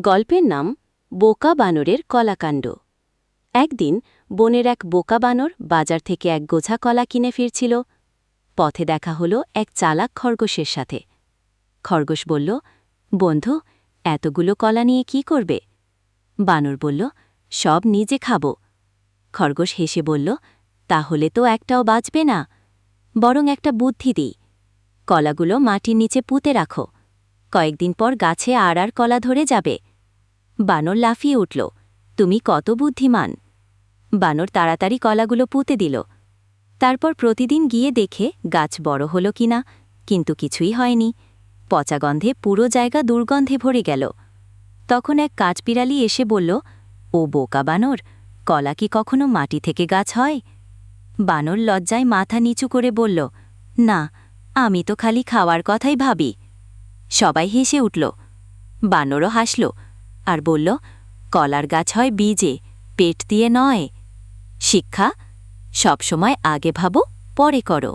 গল্পের নাম বোকা বানরের কলাকাণ্ড। একদিন বনের এক বোকা বানর বাজার থেকে এক গোছা কলা কিনে ফিরছিল। পথে দেখা হলো এক চালাক খরগোশের সাথে। খরগোশ বলল, বন্ধু, এতগুলো কলা নিয়ে কি করবে? বানর বলল, সব নিজে খাব। খরগোশ হেসে বলল, তাহলে তো একটাও বাঁচবে না। বরং একটা বুদ্ধি দিই। কলাগুলো মাটির নিচে পুঁতে রাখো। কয়েকদিন পর গাছে আর আর কলা ধরে যাবে। বানর লাফিয়ে উঠল, তুমি কত বুদ্ধিমান। বানর তাড়াতাড়ি কলাগুলো পুঁতে দিল। তারপর প্রতিদিন গিয়ে দেখে গাছ বড় হলো কিনা কিন্তু কিছুই হয়নি। পচা গন্ধে পুরো জায়গা দুর্গন্ধে ভরে গেল। তখন এক কাঠবিড়ালি এসে বলল, ও বোকা বানর, কলা কি কখনো মাটি থেকে গাছ হয়? বানর লজ্জায় মাথা নিচু করে বলল, না, আমি তো খালি খাওয়ার কথাই ভাবি। সবাই হেসে উঠল। বানরও হাসল আর বলল, কলার গাছ হয় বীজে, পেট দিয়ে নয়। শিক্ষা, সবসময় আগে ভাবো, পরে করো।